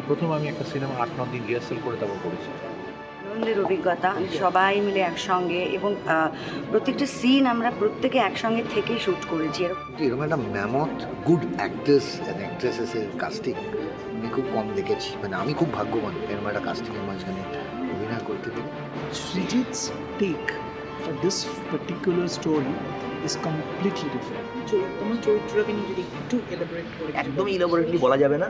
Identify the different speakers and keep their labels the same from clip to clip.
Speaker 1: এই প্রথম আমি একটা সিনেমা আট ন দিন রিহার্সাল করে তারপর করেছি।
Speaker 2: আনন্দের অভিজ্ঞতা সবাই মিলে একসঙ্গে এবং প্রত্যেকটা সিন আমরা প্রত্যেকে একসঙ্গে থেকেই শ্যুট করেছি। এরকম
Speaker 3: একটা ম্যামথ গুড অ্যাক্টার্স অ্যান্ড অ্যাক্ট্রেসেসের কাস্টিং আমি খুব কম দেখেছি। মানে আমি খুব ভাগ্যবান এরকম একটা কাস্টিংয়ের মাঝখানে অভিনয় করতে পেরে।
Speaker 4: Srijit's take for this particular story is completely different. তোমার চরিত্রটাকে নিয়ে যদি একটু এলাবোরেট করে
Speaker 5: একদমই ইলাবোরেটলি বলা যাবে না।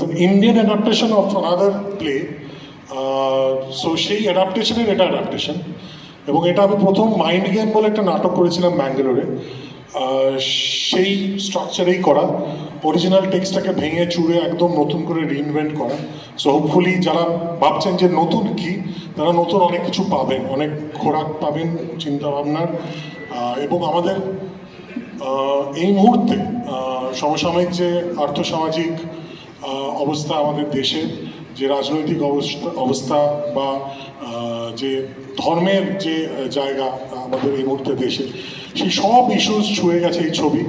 Speaker 6: An Indian adaptation of another play. Uh, so সেই অ্যাডাপ্টেশনের এটা অ্যাডাপ্টেশন এবং এটা আমি প্রথম মাইন্ড গেম বলে একটা নাটক করেছিলাম ম্যাঙ্গালোরে সেই স্ট্রাকচারেই করা। অরিজিনাল টেক্সটটাকে ভেঙে চুড়ে একদম নতুন করে রিইনভেন্ট করা। সো হোপফুলি যারা ভাবছেন যে নতুন কি তারা নতুন অনেক কিছু পাবেন। অনেক খোরাক পাবেন চিন্তাভাবনার। এবং আমাদের এই মুহূর্তে সমসাময়িক যে আর্থসামাজিক অবস্থা আমাদের দেশের যে রাজনৈতিক অবস্থা অবস্থা বা যে ধর্মের যে জায়গা আমাদের এই মুহূর্তে দেশে সেই সব ইস্যুস ছুঁয়ে গেছে এই ছবি।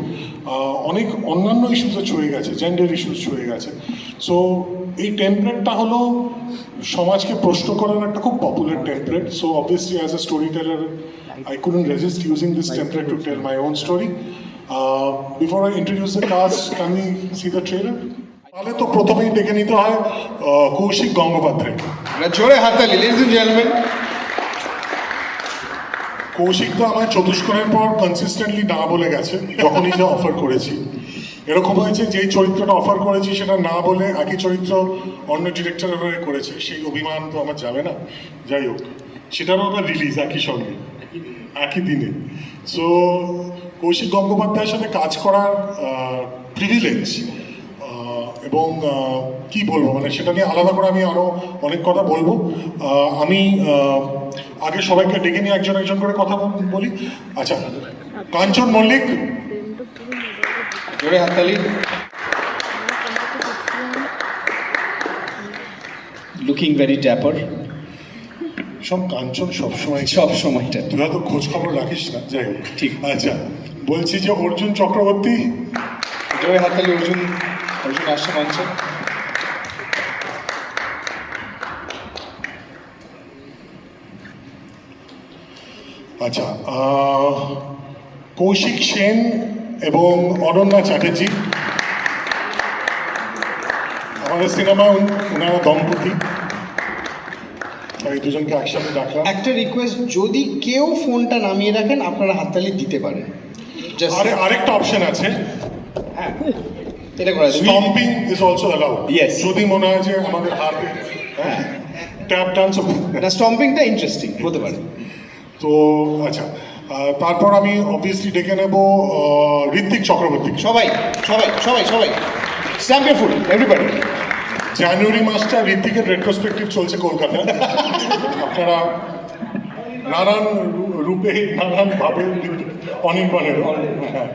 Speaker 6: অনেক অন্যান্য ইস্যুসে ছুঁয়ে গেছে জেন্ডার ইস্যুস ছুঁয়ে গেছে। সো এই টেমপ্লেটটা হলো সমাজকে প্রশ্ন করার একটা খুব popular template so obviously as a story teller I couldn't resist using this template to tell my own story before I introduce introduce the cast, see the trailer? তাহলে তো প্রথমেই ডেকে নিতে হয় কৌশিক গঙ্গোপাধ্যায়।
Speaker 7: আমরা জোরে হাততালি লেডিস এন্ড জেন্টলম্যান
Speaker 6: কৌশিক তো আমার চতুষ্কোণের পর কনসিস্টেন্টলি না বলে গেছে যখনই যে অফার করেছি। এরকম হয়েছে যেই চরিত্রটা অফার করেছি সেটা না বলে একই চরিত্র অন্য ডিরেক্টরের হয়ে করেছে সেই অভিমান তো আমার যাবে না। যাই হোক সেটারও আবার রিলিজ একই সঙ্গে একই দিনে। সো কৌশিক গঙ্গোপাধ্যায়ের সাথে কাজ করার প্রিভিলেজ এবং কি বলব? মানে সেটা নিয়ে আলাদা করে আমি আরও অনেক কথা বলব। আমি আগে সবাইকে ডেকে নিয়ে একজন একজন করে কথা বল- আচ্ছা কাঞ্চন মল্লিক।
Speaker 7: জোরে হাততালি লুকিং ভেরি ট্যাপার
Speaker 6: সব কাঞ্চন সবসময়
Speaker 7: সব সময়টা
Speaker 6: তুই হয়তো খোঁজ খবর রাখিস না যাই হোক। ঠিক। আচ্ছা বলছি যে অর্জুন চক্রবর্তী।
Speaker 7: জোরে হাততালি অর্জুন। অর্জুন আসছে মঞ্চে
Speaker 6: আচ্ছা কৌশিক সেন এবং অনন্যা চ্যাটার্জি। আমাদের সিনেমায় ওনারা দম্পতি। এই দুজনকে একসাথে ডাকলাম।
Speaker 7: একটা রিকোয়েস্ট যদি কেউ ফোনটা নামিয়ে রাখেন আপনারা হাততালি দিতে পারেন।
Speaker 6: আরে আরেকটা অপশন আছে।
Speaker 7: এটা করা
Speaker 6: stumping is also allowed
Speaker 7: Yes.
Speaker 6: যদি মনে হয় যে আমাদের হাতে হ্যাঁ। ট্যাপ ডান্স
Speaker 7: না স্টম্পিংটা ইন্টারেস্টিং হতে পারে।
Speaker 6: তো আচ্ছা তারপর আমি অবভিয়াসলি ডেকে নেব ঋত্বিক চক্রবর্তী।
Speaker 7: সবাই সবাই সবাই সবাই। স্ট্যাম্প ফুড এভরিবডি
Speaker 6: জানুয়ারি মাসটা ঋত্বিকের রেট্রোস্পেক্টিভ চলছে কলকাতায়। আপনারা নানান রূপে নানান ভাবে অনির্বাণের। হ্যাঁ।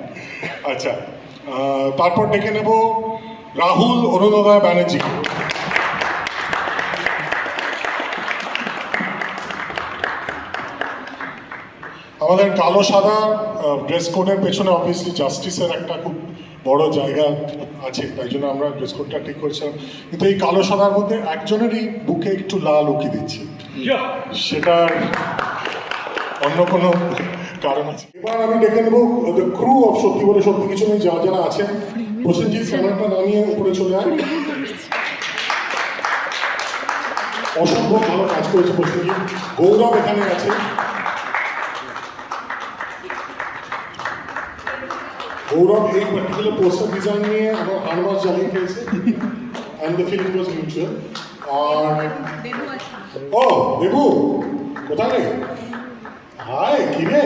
Speaker 6: আচ্ছা তারপর ডেকে নেব রাহুল অরুণোদয় ব্যানার্জি। আমাদের কালো সাদা ড্রেস কোডের পেছনে অবভিয়াসলি জাস্টিসের একটা খুব বড় জায়গা আছে তাই জন্য আমরা ড্রেস কোডটা ঠিক করেছিলাম। কিন্তু এই কালো সাদার মধ্যে একজনেরই বুকে একটু লাল উকি দিচ্ছে। সেটার অন্য কোনো কারণ। আছে এবার আমি ডেকে নেব দ্য ক্রু অফ সত্যি বলে সত্যি কিছু নেই যারা যারা আছেন। প্রসেনজিৎ ক্যামেরাটা নামিয়ে উপরে চলে আয়। অসম্ভব ভালো কাজ করেছে প্রসেনজিৎ গৌরব এখানে আছে। গৌরব এই পার্টিকুলার পোস্টার ডিজাইন নিয়ে আমার আনমাস জ্বালিয়ে খেয়েছে and the film was mutual আর ও দেবু কোথায় রে? হাই কি রে?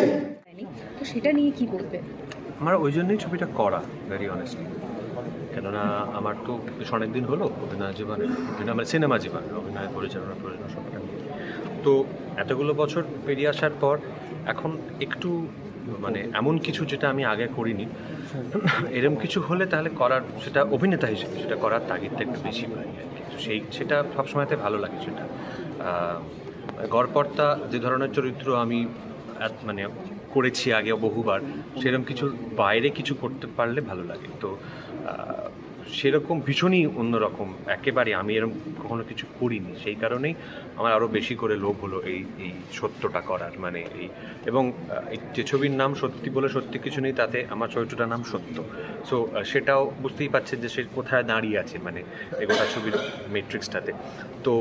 Speaker 8: সেটা নিয়ে কি বলবে?
Speaker 1: আমার ওই জন্যই ছবিটা করা ভেরি অনেস্টলি কেননা আমার তো বেশ অনেক দিন হলো অভিনয় জীবনে, অভিনয় মানে সিনেমা জীবন, অভিনয় পরিচালনা প্রযোজনা সবটা নিয়ে। তো এতগুলো বছর পেরিয়ে আসার পর এখন একটু মানে এমন কিছু যেটা আমি আগে করিনি, এরম কিছু হলে তাহলে করার সেটা অভিনেতা হিসেবে, সেটা করার তাগিদটা একটু বেশি পাই আর কি। সেই সেটা সবসময়তে ভালো লাগে সেটা। গড়পর্তা যে ধরনের চরিত্র আমি মানে করেছি আগে বহুবার সেরকম কিছু বাইরে কিছু করতে পারলে ভালো লাগে। তো সেরকম ভীষণই অন্যরকম, একেবারে আমি এরকম কখনো কিছু করিনি। সেই কারণেই আমার আরও বেশি করে লোভ হলো এই এই সত্যটা করার মানে এই, এবং যে ছবির নাম সত্যি বলে সত্যি কিছু নেই, তাতে আমার চরিত্রটার নাম সত্য। সো সেটাও বুঝতেই পারছেন যে সে কোথায় দাঁড়িয়ে আছে মানে এই গোটা ছবির মেট্রিক্সটাতে তো,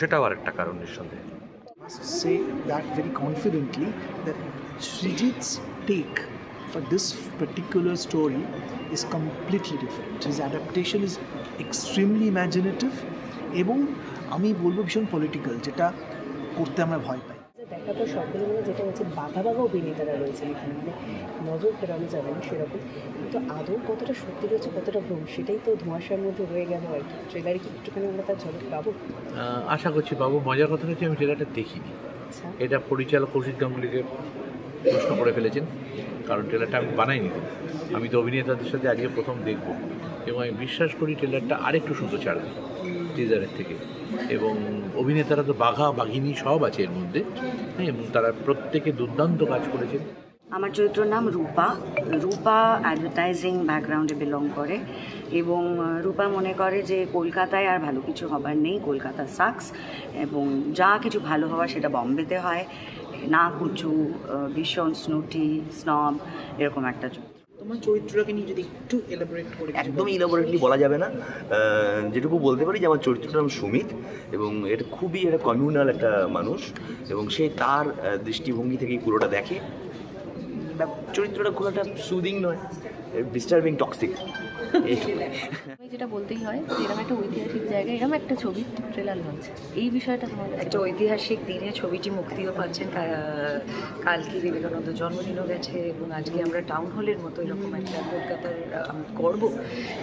Speaker 1: সেটাও আরেকটা কারণ নিঃসন্দেহে।
Speaker 4: Say that very confidently that Srijit's take for this particular story is completely different. His adaptation is extremely imaginative. এবং আমি বলব ভীষণ পলিটিক্যাল যেটা করতে আমরা ভয় পাই।
Speaker 5: দেখা তো সকলে মিলে যেটা হচ্ছে বাঘা বাঘা অভিনেতারা রয়েছে এখানে মানে নজর ফেরানো যাবে না সেরকম। কিন্তু আদৌ কতটা সত্যি রয়েছে কতটা ভ্রম সেটাই তো ধোঁয়াশার মধ্যে রয়ে গেল আর কি। ট্রেলারে কি একটুখানি আমরা তার ঝলক পাবো?
Speaker 9: আশা করছি বাবু মজার কথা হচ্ছে আমি ট্রেলারটা দেখিনি।
Speaker 5: আচ্ছা।
Speaker 9: এটা পরিচালক কৌশিক গাঙ্গুলিকে প্রশ্ন করে ফেলেছেন, কারণ ট্রেলারটা আমি বানাইনি। আমি তো অভিনেতাদের সাথে আজকে প্রথম দেখব এবং আমি বিশ্বাস করি ট্রেলারটা আরেকটু সুন্দর ছাড়বে টিজারের থেকে। এবং অভিনেতারা তো বাঘা, বাঘিনী সব আছে এর মধ্যে হ্যাঁ এবং তারা প্রত্যেকে দুর্দান্ত কাজ করেছেন।
Speaker 2: আমার চরিত্রর নাম রূপা। রূপা অ্যাডভার্টাইজিং ব্যাকগ্রাউন্ডে বিলং করে এবং রূপা মনে করে যে কলকাতায় আর ভালো কিছু হবার নেই, কলকাতা সাকস এবং যা কিছু ভালো হওয়ার সেটা বম্বেতে হয়। না কুচু ভীষণ স্নুটি স্নব এরকম একটা চরিত্র।
Speaker 4: তোমার চরিত্রটাকে নিয়ে যদি একটু এলাবোরেট করে একদমই
Speaker 10: একদম ইলাবোরেটলি বলা যাবে না। যেটুকু বলতে পারি যে আমার চরিত্রটার নাম সুমিত এবং এটা খুবই একটা কমিউনাল একটা মানুষ এবং সে তার দৃষ্টিভঙ্গি থেকেই পুরোটা দেখে। চরিত্রটা খুব একটা সুদিং নয়। ডিস্টার্বিং টক্সিক
Speaker 8: আমি যেটা বলতেই হয় যে এরকম একটা ঐতিহাসিক জায়গায় এরকম একটা ছবি ট্রেলার লঞ্চ এই বিষয়টা তোমার
Speaker 11: একটা ঐতিহাসিক দিনে ছবিটি মুক্তিও পাচ্ছেন কালকে বিবেকানন্দ জন্মদিনও গেছে এবং আজকে আমরা টাউন হলের মতো এরকম একটা কলকাতার গর্ব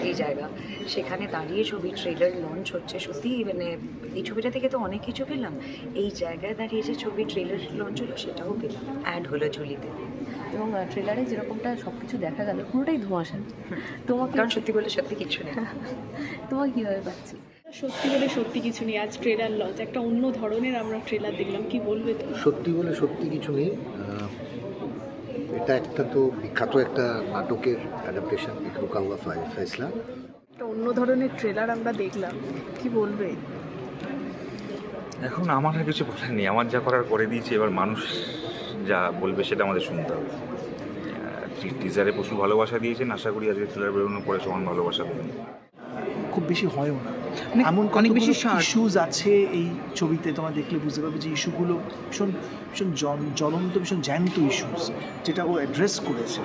Speaker 11: এই জায়গা। সেখানে দাঁড়িয়ে ছবি ট্রেলার লঞ্চ হচ্ছে। সত্যি মানে এই ছবিটা থেকে তো অনেক কিছু পেলাম। এই জায়গায় দাঁড়িয়ে যে ছবি ট্রেলার লঞ্চ হলো সেটাও পেলাম। অ্যাড হলো ঝুলিতে।
Speaker 8: এবং ট্রেলারে যেরকমটা সব কিছু দেখা গেল পুরোটাই ধোঁয়াশা তোমাকে
Speaker 11: কারণ সত্যি বলে সত্যি কিছু নেই।
Speaker 8: তোমাকে কীভাবে পাচ্ছি?
Speaker 12: সত্যি বলে সত্যি কিছু নেই আজ ট্রেলার লঞ্চ একটা অন্য ধরনের আমরা ট্রেলার দেখলাম কি বলবে
Speaker 3: সত্যি বলে সত্যি কিছু নেই এটা একটা তো বিখ্যাত একটা নাটকের অ্যাডাপ্টেশন রুকা হুয়া ফয়সলা
Speaker 12: একটা অন্য ধরনের ট্রেলার আমরা দেখলাম কি বলবে?
Speaker 13: এখন আমার আর কিছু বলার নেই আমার যা করার করে দিয়েছি এবার মানুষ যা বলবে সেটা আমাদের শুনতে হবে। টিজারে প্রচুর ভালোবাসা দিয়েছেন। আশা করি আজকে ট্রেলার বেরোনোর পরে সমান ভালোবাসা দেবেন।
Speaker 4: খুব বেশি হয়ও না।
Speaker 7: মানে
Speaker 4: এমন
Speaker 7: অনেক বেশি
Speaker 4: ইস্যুজ আছে এই ছবিতে তোমরা দেখলে বুঝতে পারবে যে ইস্যুগুলো ভীষণ ভীষণ জন- জ্বলন্ত ভীষণ জ্যান্ত ইস্যুস যেটা ও অ্যাড্রেস করেছে।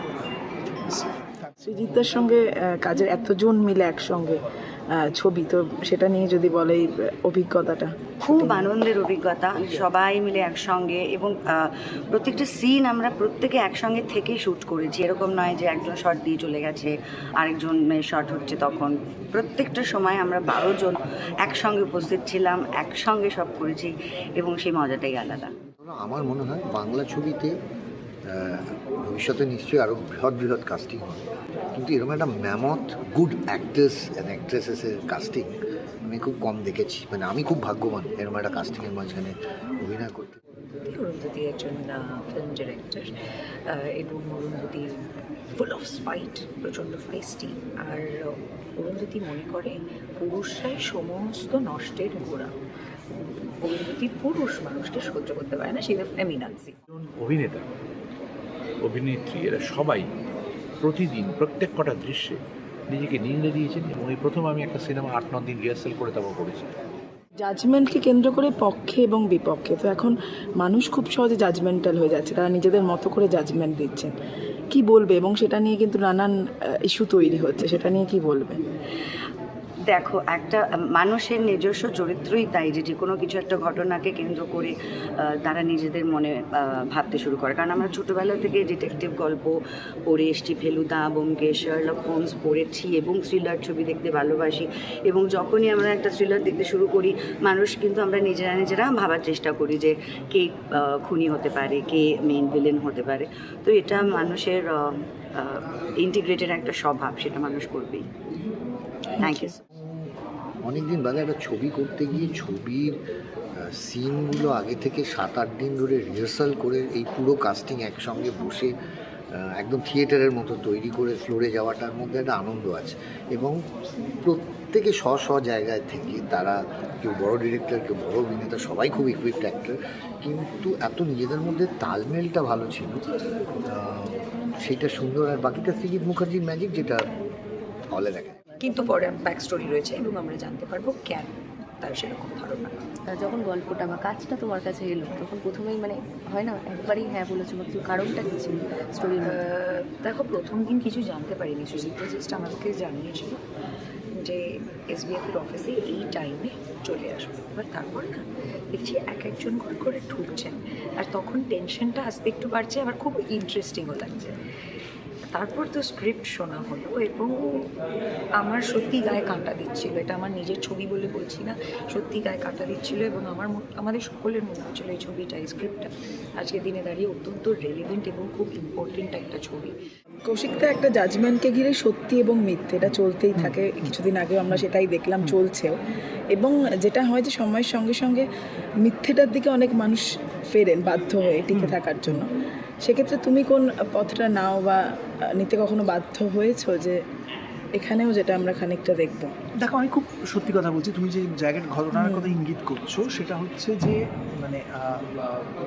Speaker 5: সৃজিতদার সঙ্গে কাজের এতজন মিলে একসঙ্গে ছবি। তো সেটা নিয়ে যদি বলে অভিজ্ঞতাটা।
Speaker 2: খুব আনন্দের অভিজ্ঞতা। সবাই মিলে একসঙ্গে এবং প্রত্যেকটা সিন আমরা প্রত্যেকে একসঙ্গে থেকেই শ্যুট করেছি। এরকম নয় যে একজন শট দিয়ে চলে গেছে আরেকজনের শট হচ্ছে তখন। প্রত্যেকটা সময় আমরা বারো জন একসঙ্গে উপস্থিত ছিলাম একসঙ্গে সব করেছি এবং সেই মজাটাই আলাদা।
Speaker 3: আমার মনে হয় বাংলা ছবিতে ভবিষ্যতে নিশ্চয়ই আরও বৃহৎ বৃহৎ কাস্টিং হবে। কিন্তু এরকম একটা ম্যামথ গুড অ্যাক্টার্স অ্যান্ড অ্যাক্ট্রেসেসের কাস্টিং আমি খুব কম দেখেছি। মানে আমি খুব ভাগ্যবান এরকম একটা কাস্টিংয়ের মাঝখানে অভিনয় করতে।
Speaker 11: অরুন্ধতী একজন ফিল্ম ডিরেক্টর এবং অরুন্ধতী ফুল অফ স্পাইট প্রচণ্ড ফাইস্টি আর অরুন্ধতী মনে করে পুরুষরাই সমস্ত নষ্টের গোড়া। অরুন্ধতী পুরুষ মানুষকে সহ্য করতে পারে না সেই ফেমিনান্সি
Speaker 9: অভিনেতা। অভিনেত্রী, এরা সবাই প্রতিদিন প্রত্যেক কটা দৃশ্যে নিজেকে নিংড়ে দিয়েছেন এবং এই প্রথম আমি একটা সিনেমা আট ন দিন রিহার্সাল করে তারপর করেছি।
Speaker 5: জাজমেন্টকে কেন্দ্র করে পক্ষে এবং বিপক্ষে, তো এখন মানুষ খুব সহজে জাজমেন্টাল হয়ে যাচ্ছে, তারা নিজেদের মতো করে জাজমেন্ট দিচ্ছেন। কি বলবে? এবং সেটা নিয়ে কিন্তু নানান ইস্যু তৈরি হচ্ছে, সেটা নিয়ে কি বলবে?
Speaker 2: দেখো একটা মানুষের নিজস্ব চরিত্রই তাই যে যে কোনো কিছু একটা ঘটনাকে কেন্দ্র করে তারা নিজেদের মনে ভাবতে শুরু করে। কারণ আমরা ছোটোবেলা থেকে ডিটেকটিভ গল্প পড়ে এসছি ফেলুদা বোমকেশ শার্লক হোমস পড়েছি এবং থ্রিলার ছবি দেখতে ভালোবাসি এবং যখনই আমরা একটা থ্রিলার দেখতে শুরু করি মানুষ কিন্তু আমরা নিজেরা নিজেরা ভাবার চেষ্টা করি যে কে খুনি হতে পারে কে মেন ভিলেন হতে পারে। তো এটা মানুষের ইন্টিগ্রেটেড একটা স্বভাব সেটা মানুষ করবেই। থ্যাংক ইউ
Speaker 3: অনেক দিন বাদে একটা ছবি করতে গিয়ে ছবির সিনগুলো আগে থেকে সাত আট দিন ধরে রিহার্সাল করে এই পুরো কাস্টিং একসঙ্গে বসে একদম থিয়েটারের মতো তৈরি করে ফ্লোরে যাওয়াটার মধ্যে একটা আনন্দ আছে এবং প্রত্যেকে স্ব স্ব জায়গায় থেকে তারা, কেউ বড় ডিরেক্টর কেউ বড় অভিনেতা, সবাই খুব ইকুইপড অ্যাক্টর কিন্তু এত নিজেদের মধ্যে তালমেলটা ভালো ছিল সেইটা সুন্দর আর বাকিটা সৃজিৎ মুখার্জির ম্যাজিক যেটা হলে দেখা।
Speaker 11: কিন্তু পরে ব্যাক স্টোরি রয়েছে এবং আমরা জানতে পারব কেন তার সেরকম ধারণা।
Speaker 8: যখন গল্পটা বা কাজটা তোমার কাছে এলো তখন প্রথমেই মানে হয় না? একবারই হ্যাঁ বলেছ বা কিছু কারণটা কি ছিল স্টোরির
Speaker 11: আহ, দেখো প্রথম দিন কিছু জানতে পারিনি। সুজিত জাস্ট আমাদেরকে জানিয়েছিল যে এসবিএফ এর অফিসে এই টাইমে চলে আসবে। এবার তারপর না দেখছি এক একজন করে করে ঢুকছেন। আর তখন টেনশনটা আস্তে একটু বাড়ছে আবার খুব ইন্টারেস্টিংও লাগছে। তারপর তো স্ক্রিপ্ট শোনা হলো এবং আমার সত্যি গায়ে কাঁটা দিচ্ছিল। এটা আমার নিজের ছবি বলে বলছি না সত্যি গায়ে কাঁটা দিচ্ছিল এবং আমার আমাদের সকলের মনে হচ্ছিল এই ছবিটা এই স্ক্রিপ্টটা আজকের দিনে দাঁড়িয়ে অত্যন্ত রেলিভেন্ট এবং খুব ইম্পর্টেন্ট একটা ছবি।
Speaker 5: কৌশিকদা একটা জাজমেন্টকে ঘিরে সত্যি এবং মিথ্যে এটা চলতেই থাকে। কিছুদিন আগেও আমরা সেটাই দেখলাম চলছেও। এবং যেটা হয় যে সময়ের সঙ্গে সঙ্গে মিথ্যেটার দিকে অনেক মানুষ ফেরেন বাধ্য হয়ে টিকে থাকার জন্য। সেক্ষেত্রে তুমি কোন পথটা নাও বা নিতে কখনো বাধ্য হয়েছো যে এখানেও যেটা আমরা খানিকটা দেখব?
Speaker 4: দেখো আমি খুব সত্যি কথা বলছি তুমি যে জায়গার ঘটনার কথা ইঙ্গিত করছ সেটা হচ্ছে যে মানে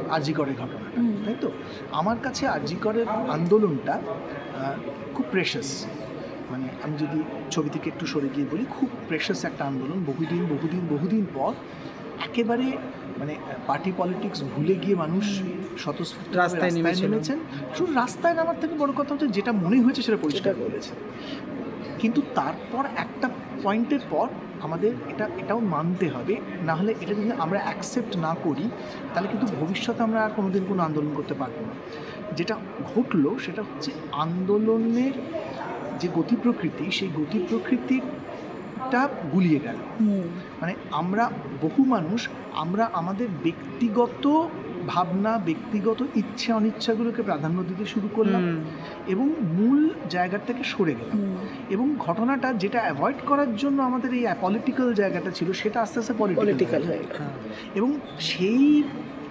Speaker 4: আরজিকরের ঘটনা তাই তো? আমার কাছে আরজিকরের আন্দোলনটা খুব প্রেশাস মানে আমি যদি ছবি থেকে একটু সরে গিয়ে বলি খুব প্রেশাস একটা আন্দোলন। বহুদিন বহুদিন বহুদিন পর একেবারে মানে পার্টি পলিটিক্স ভুলে গিয়ে মানুষ স্বতঃস্ফূর্ত রাস্তায় নেমেছেন। শুধু রাস্তায় নামার থেকে বড় কথা হচ্ছে যেটা মনে হয়েছে সেটা পরিষ্কার করেছে। কিন্তু তারপর একটা পয়েন্টের পর আমাদের এটা এটাও মানতে হবে। না হলে এটা যদি আমরা অ্যাকসেপ্ট না করি তাহলে কিন্তু ভবিষ্যতে আমরা আর কোনোদিন কোনো আন্দোলন করতে পারব না। যেটা ঘটলো সেটা হচ্ছে আন্দোলনের যে গতি প্রকৃতি সেই গতি প্রকৃতিটা গুলিয়ে গেল। মানে আমরা বহু মানুষ আমরা আমাদের ব্যক্তিগত ভাবনা ব্যক্তিগত ইচ্ছা অনিচ্ছাগুলোকে প্রাধান্য দিতে শুরু করলাম এবং মূল জায়গা থেকে সরে গেলাম। এবং ঘটনাটা যেটা অ্যাভয়েড করার জন্য আমাদের এই পলিটিক্যাল জায়গাটা ছিল সেটা আস্তে আস্তে
Speaker 5: পলিটিক্যাল
Speaker 4: পলিটিক্যাল
Speaker 5: হয়ে গেল।
Speaker 4: এবং সেই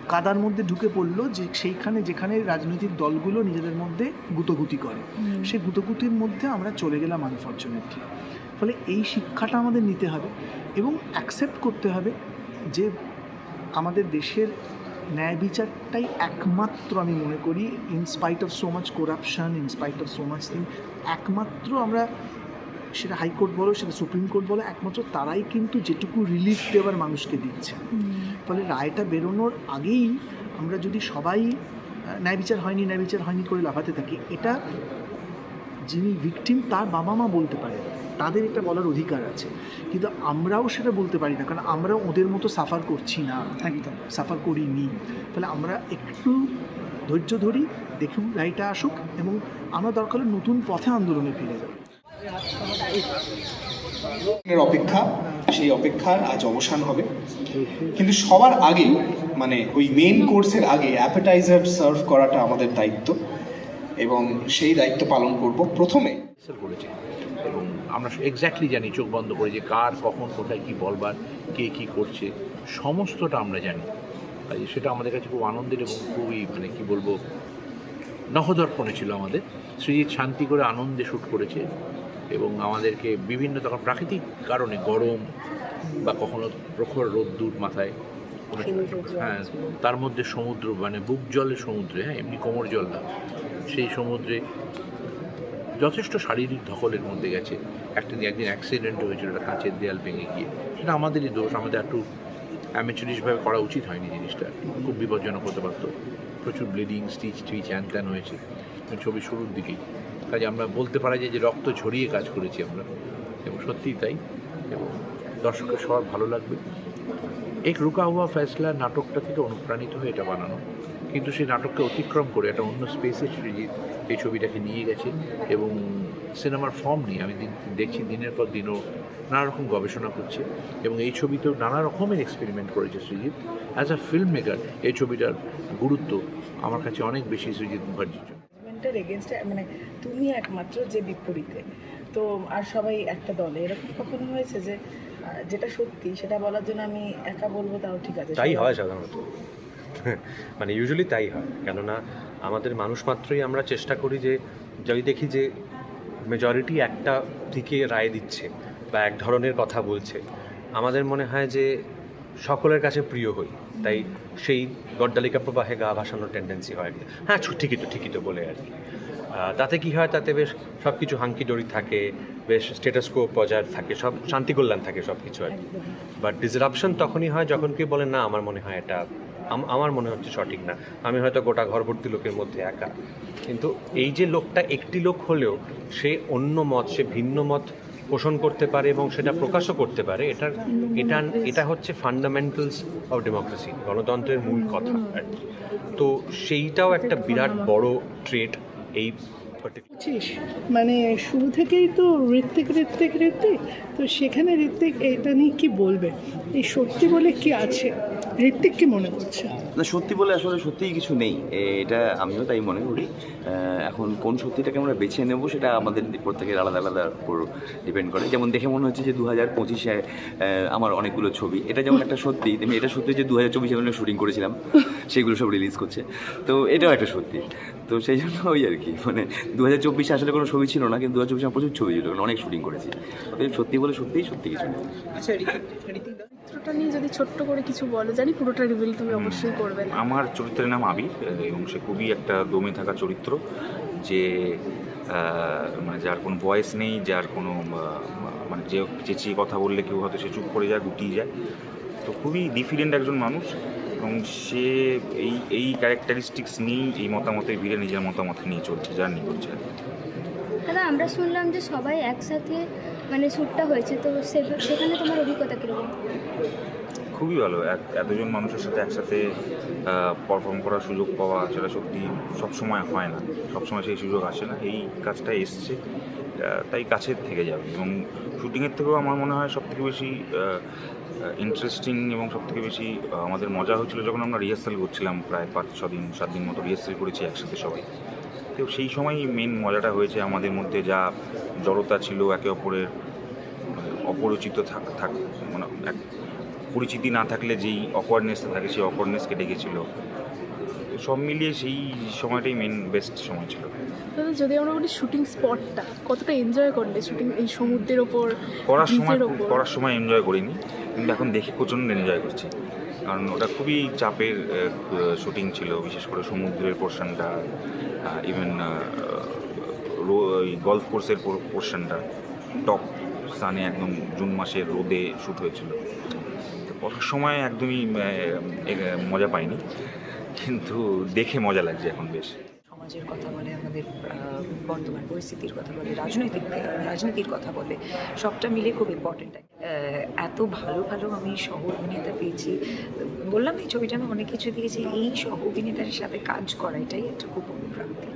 Speaker 4: কাদার মধ্যে ঢুকে পড়ল যে সেইখানে যেখানে রাজনৈতিক দলগুলো নিজেদের মধ্যে গুতগুতি করে। সেই গুতগুতির মধ্যে আমরা চলে গেলাম আনফর্চুনেটলি ফলে এই শিক্ষাটা আমাদের নিতে হবে এবং অ্যাকসেপ্ট করতে হবে যে আমাদের দেশের ন্যায় বিচারটাই একমাত্র আমি মনে করি in spite of so much corruption in spite of so much thing একমাত্র আমরা সেটা হাইকোর্ট বলো সেটা সুপ্রিম কোর্ট বলো একমাত্র তারাই কিন্তু যেটুকু রিলিফ দেওয়ার মানুষকে দিচ্ছে। ফলে রায়টা বেরোনোর আগেই আমরা যদি সবাই ন্যায় বিচার হয়নি ন্যায় বিচার হয়নি করে লাফাতে থাকি এটা যিনি ভিকটিম তার বাবা মা বলতে পারে তাদের এটা বলার অধিকার আছে। কিন্তু আমরাও সেটা বলতে পারি না কারণ আমরাও ওদের মতো সাফার করছি না। একদম। সাফার করিনি। ফলে আমরা একটু ধৈর্য ধরি দেখুন রায়টা আসুক এবং আমরা দরকার নতুন পথে আন্দোলনে ফিরে যাব
Speaker 7: এর অপেক্ষা, সেই অপেক্ষার আজ অবসান হবে। কিন্তু সবার আগে মানে ওই মেন কোর্সের আগে অ্যাপেটাইজার সার্ভ করাটা আমাদের দায়িত্ব এবং সেই দায়িত্ব পালন করব প্রথমে।
Speaker 9: এবং আমরা এক্স্যাক্টলি জানি, চোখ বন্ধ করে যে কার, কখন, কোথায় কি বলবার, কে কি করছে, সমস্তটা আমরা জানি। সেটা আমাদের কাছে খুব আনন্দের এবং খুবই মানে কি বলব, নহদর্পণে ছিল আমাদের। সৃজিৎ শান্তি করে আনন্দে শ্যুট করেছে। এবং আমাদেরকে বিভিন্ন তখন প্রাকৃতিক কারণে গরম বা কখনো প্রখর রোদ্দুর মাথায় হ্যাঁ তার মধ্যে সমুদ্র মানে বুক জলে সমুদ্রে হ্যাঁ এমনি কোমর জল না। সেই সমুদ্রে যথেষ্ট শারীরিক ধকলের মধ্যে গেছে। একটা দিন একদিন অ্যাক্সিডেন্ট হয়েছিল একটা কাঁচের দেয়াল ভেঙে গিয়ে। সেটা আমাদেরই দোষ আমাদের একটু অ্যামেচুরিশভাবে করা উচিত হয়নি জিনিসটা। খুব বিপজ্জনক হতে পারতো। প্রচুর ব্লিডিং স্টিচ টিচ হ্যান ত্যান হয়েছে। ছবি শুরুর দিকেই। কাজে আমরা বলতে পারা যায় যে রক্ত ঝরিয়ে কাজ করেছি আমরা। এবং সত্যিই তাই। এবং দর্শকের সবার ভালো লাগবে। এক রুকা হুয়া ফ্যাসলা নাটকটা থেকে অনুপ্রাণিত হয়ে এটা বানানো। কিন্তু সেই নাটককে অতিক্রম করে একটা অন্য স্পেসে এই ছবিটাকে নিয়ে গেছে। এবং সিনেমার ফর্ম নিয়ে আমি দিন দেখছি দিনের পর দিনও নানা রকম গবেষণা করছে এবং এই ছবিতেও নানা রকমের এক্সপেরিমেন্ট করেছে Srijit. As a film maker এই ছবিটার গুরুত্ব আমার কাছে অনেক বেশি সৃজিৎ মুখার্জির জন্য।
Speaker 5: এগেনস্টে মানে তুমি একমাত্র যে বিপরীতে। তো আর সবাই একটা দলে। এরকম কখনো হয়েছে যে যেটা সত্যি সেটা বলার জন্য আমি একা বলব তাও ঠিক আছে?
Speaker 1: তাই হয় সাধারণত। মানে ইউজুয়ালি তাই হয়। কেননা আমাদের মানুষ মাত্রই আমরা চেষ্টা করি যে যদি দেখি যে মেজরিটি একটা দিকে রায় দিচ্ছে বা এক ধরনের কথা বলছে। আমাদের মনে হয় যে সকলের কাছে প্রিয় হই তাই সেই গড্ডালিকা প্রবাহে গা ভাসানোর টেন্ডেন্সি হয়। আর কি। হ্যাঁ ঠিকই তো ঠিকই তো বলে আর কি। তাতে কি হয় তাতে বেশ সব কিছু হাঙ্কি ডরি থাকে বেশ স্টেটাসকো বজায় থাকে সব শান্তি কল্যাণ থাকে সব কিছু আর কি। বাট ডিসরাপশন তখনই হয় যখন কেউ বলে না আমার মনে হয় এটা আমার মনে হচ্ছে সঠিক না। আমি হয়তো গোটা ঘর ভর্তি লোকের মধ্যে একা। কিন্তু এই যে লোকটা একটি লোক হলেও সে অন্য মত, সে ভিন্ন মত পোষণ করতে পারে এবং সেটা প্রকাশও করতে পারে, এটার, এটা এটা হচ্ছে ফান্ডামেন্টালস অফ ডেমোক্রেসি গণতন্ত্রের মূল কথা আর তো সেইটাও একটা বিরাট বড় ট্রেড এই
Speaker 12: মানে শুরু থেকেই তো ঋত্বিক ঋত্বিক ঋত্বিক, তো সেখানে ঋত্বিক, এটা নিয়ে কি বলবে? এই সত্যি বলে কি আছে? ঋত্বিক কি মনে করছে?
Speaker 10: না সত্যি বলে আসলে সত্যিই কিছু নেই। এটা আমিও তাই মনে করি। এখন কোন সত্যিটাকে আমরা বেছে নেব সেটা আমাদের প্রত্যেকের আলাদা আলাদা উপর ডিপেন্ড করে। যেমন দেখে মনে হচ্ছে যে দু হাজার পঁচিশে আমার অনেকগুলো ছবি। এটা যেমন একটা সত্যি তেমনি এটা সত্যি যে দু হাজার চব্বিশে আমি শুটিং করেছিলাম সেগুলো সব রিলিজ করছে। তো এটাও একটা সত্যি। তো সেই জন্য ওই আর কি মানে দু হাজার চব্বিশে আসলে কোনো ছবি ছিল না কিন্তু দু হাজার চব্বিশে প্রচুর ছবি ছিল অনেক শুটিং করেছি। সত্যি বলে সত্যিই সত্যি কিছু নেই।
Speaker 4: আচ্ছা
Speaker 12: চরিত্রটা নিয়ে যদি ছোট্ট করে কিছু বলো জানি পুরোটা রিভিল তুমি অবশ্যই করবে না
Speaker 13: আমার চরিত্রের নাম আবির এবং সে খুবই একটা দমে থাকা চরিত্র যে মানে যার কোনো ভয়েস নেই যার কোনো মানে যে চেঁচিয়ে কথা বললে কেউ হয়তো সে চুপ করে যায় গুটিয়ে যায় তো খুবই ডিফিডেন্ট একজন মানুষ এবং সে এই এই ক্যারেক্টারিস্টিক্স নিয়েই এই মতামতের ভিড়ে নিজের মতামত নিয়ে চলছে জার্নি করছে।
Speaker 14: দাদা, আমরা শুনলাম যে সবাই একসাথে মানে শ্যুটটা হয়েছে, তো সেখানে তোমার অভিজ্ঞতা কীরকম?
Speaker 13: খুবই ভালো। এক, এতজন মানুষের সাথে একসাথে পারফর্ম করার সুযোগ পাওয়া সেটা সত্যি সবসময় হয় না। সবসময় সেই সুযোগ আসে না। এই কাজটা এসছে তাই কাছের থেকে যাবে। এবং শুটিংয়ের থেকেও আমার মনে হয় সবথেকে বেশি ইন্টারেস্টিং এবং সবথেকে বেশি আমাদের মজা হয়েছিল যখন আমরা রিহার্সাল করছিলাম প্রায় পাঁচ ছ দিন সাত দিন মতো রিহার্সাল করেছি একসাথে সবাই। তো সেই সময়ই মেন মজাটা হয়েছে আমাদের মধ্যে যা জড়তা ছিল একে অপরের মানে অপরিচিত থাক থাক মানে এক পরিচিতি না থাকলে যেই অকওয়ার্ডনেসটা থাকে সেই অকওয়ার্ডনেস কেটে গেছিল। সব মিলিয়ে সেই সময়টাই মেন বেস্ট সময় ছিল।
Speaker 12: দাদা যদি আমরা বলি শুটিং স্পটটা কতটা এনজয় করলে শুটিং এই সমুদ্রের ওপর
Speaker 13: করার সময় করার সময় এনজয় করিনি কিন্তু এখন দেখে প্রচণ্ড এনজয় করছি। কারণ ওটা খুবই চাপের শুটিং ছিল, বিশেষ করে সমুদ্রের পোর্শনটা ইভেন গলফ কোর্সের পোর্শনটা টপ স্থানে একদম জুন মাসের রোদে শ্যুট হয়েছিল। তো করার সময় একদমই মজা পাইনি, কিন্তু দেখে মজা লাগছে এখন বেশ।
Speaker 11: সমাজের কথা বলে, আমাদের বর্তমান পরিস্থিতির কথা বলে, রাজনৈতিক, রাজনীতির কথা বলে, সবটা মিলে খুব ইম্পর্টেন্ট এত ভালো ভালো আমি সহ অভিনেতা পেয়েছি। বললাম এই ছবিটা আমি অনেক কিছু দিয়েছি, এই সহ অভিনেতার সাথে কাজ করা এটাই একটা খুব অনুপ্রান্তি